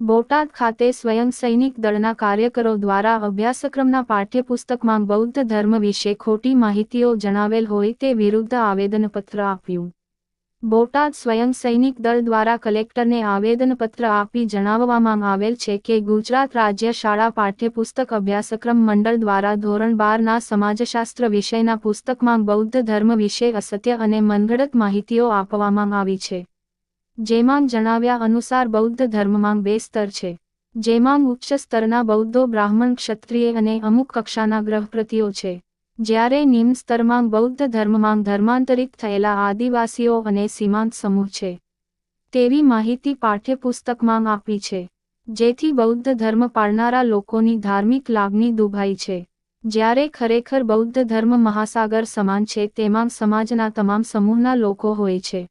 બોટાદ ખાતે સ્વયં સૈનિક દળના કાર્યકરો દ્વારા અભ્યાસક્રમના પાઠ્યપુસ્તકમાં બૌદ્ધ ધર્મ વિશે ખોટી માહિતીઓ જણાવેલ હોય તે વિરુદ્ધ આવેદનપત્ર આપ્યું. બોટાદ સ્વયં સૈનિક દળ દ્વારા કલેક્ટરને આવેદનપત્ર આપી જણાવવામાં આવેલ છે કે ગુજરાત રાજ્ય શાળા પાઠ્યપુસ્તક અભ્યાસક્રમ મંડળ દ્વારા ધોરણ બારના સમાજશાસ્ત્ર વિષયના પુસ્તકમાં બૌદ્ધ ધર્મ વિશે અસત્ય અને મનગઢત માહિતીઓ આપવામાં આવી છે. જેમાં જણાવ્યા અનુસાર બૌદ્ધ ધર્મમાં બે સ્તર છે. જેમાં ઉચ્ચ સ્તરના બૌદ્ધો બ્રાહ્મણ ક્ષત્રિય અને અમુક કક્ષાના ગ્રહપ્રતિઓ છે. જ્યારે નિમ્ન સ્તરમાં બૌદ્ધ ધર્મમાં ધર્માંતરિત થયેલા આદિવાસીઓ અને સીમાંત સમૂહ છે. તેવી માહિતી પાઠ્યપુસ્તકમાં આપી છે. જેથી બૌદ્ધ ધર્મ પાળનારા લોકોની ધાર્મિક લાગણી દુભાઈ છે. જ્યારે ખરેખર બૌદ્ધ ધર્મ મહાસાગર સમાન છે, તેમાં સમાજના તમામ સમૂહના લોકો હોય છે.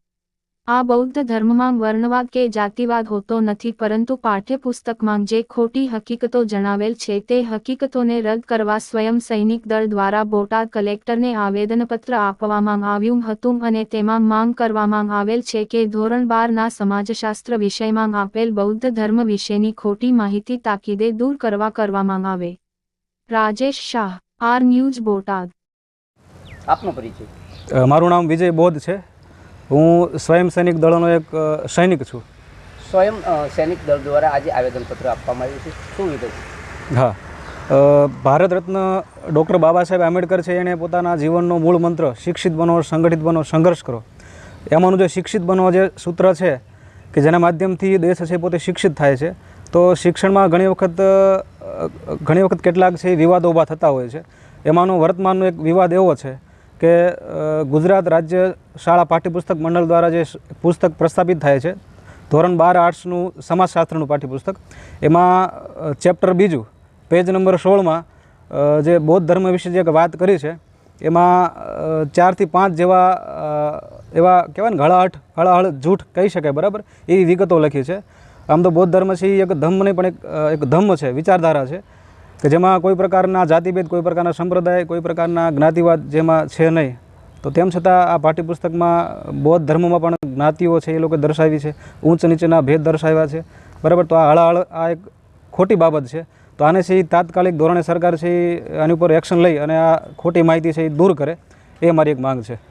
આ બૌદ્ધ ધર્મમાં વર્ણવાદ કે જાતિવાદ હોતો નથી પરંતુ પાઠ્યપુસ્તકમાં જે ખોટી હકીકતો જણાવેલ છે તે હકીકતોને રદ કરવા સ્વયં સૈનિક દળ દ્વારા બોટાદ કલેક્ટરને આવેદનપત્ર આપવામાં આવ્યું હતું અને તેમાં માંગ કરવામાં આવેલ છે કે ધોરણ બારના સમાજશાસ્ત્ર વિષયમાં આપેલ બૌદ્ધ ધર્મ વિશેની ખોટી માહિતી તાકીદે દૂર કરવા કરવામાં આવે. Rajesh Shah R news Botad. આપનો પરિચય. મારું નામ વિજય બોધ છે. હું સ્વયં સૈનિક દળોનો એક સૈનિક છું. સ્વયં સૈનિક દળ દ્વારા આજે આવેદનપત્ર આપવામાં આવ્યું છે. શું વિગત હા. ભારત રત્ન ડૉક્ટર બાબા સાહેબ આંબેડકર છે એણે પોતાના જીવનનો મૂળ મંત્ર શિક્ષિત બનો સંગઠિત બનો સંઘર્ષ કરો. એમાંનું જે શિક્ષિત બનો જે સૂત્ર છે કે જેના માધ્યમથી દેશ છે પોતે શિક્ષિત થાય છે તો શિક્ષણમાં ઘણી વખત ઘણી વખત કેટલાક છે એ વિવાદો ઊભા થતા હોય છે. એમાંનો વર્તમાનનો એક વિવાદ એવો છે કે ગુજરાત રાજ્ય શાળા પાઠ્યપુસ્તક મંડળ દ્વારા જે પુસ્તક પ્રસ્થાપિત થાય છે, ધોરણ બાર આર્ટ્સનું સમાજશાસ્ત્રનું પાઠ્યપુસ્તક, એમાં ચેપ્ટર બીજું, પેજ નંબર સોળમાં જે બૌદ્ધ ધર્મ વિશે જે વાત કરી છે, એમાં ચારથી પાંચ જેવા એવા કહેવાય ને હળાહટ હળાહળ જૂઠ કહી શકાય, બરાબર? એવી વિગતો લખી છે. આમ તો બૌદ્ધ ધર્મ છે એ એક ધમ્મ નહીં પણ એક ધમ્મ છે, વિચારધારા છે. કે જેમાં કોઈ પ્રકારના જાતિભેદ, કોઈ પ્રકારના સંપ્રદાય, કોઈ પ્રકારના જ્ઞાતિવાદ જેમાં છે નહીં. તો તેમ છતાં આ પાઠ્યપુસ્તકમાં બૌદ્ધ ધર્મમાં પણ જ્ઞાતિઓ છે એ લોકો દર્શાવી છે. ઊંચ નીચેના ભેદ દર્શાવ્યા છે. બરાબર? તો આ હળાહળ આ એક ખોટી બાબત છે. તો આને છે તાત્કાલિક ધોરણે સરકાર છે એની ઉપર એક્શન લઈ અને આ ખોટી માહિતી છે એ દૂર કરે. એ મારી એક માંગ છે.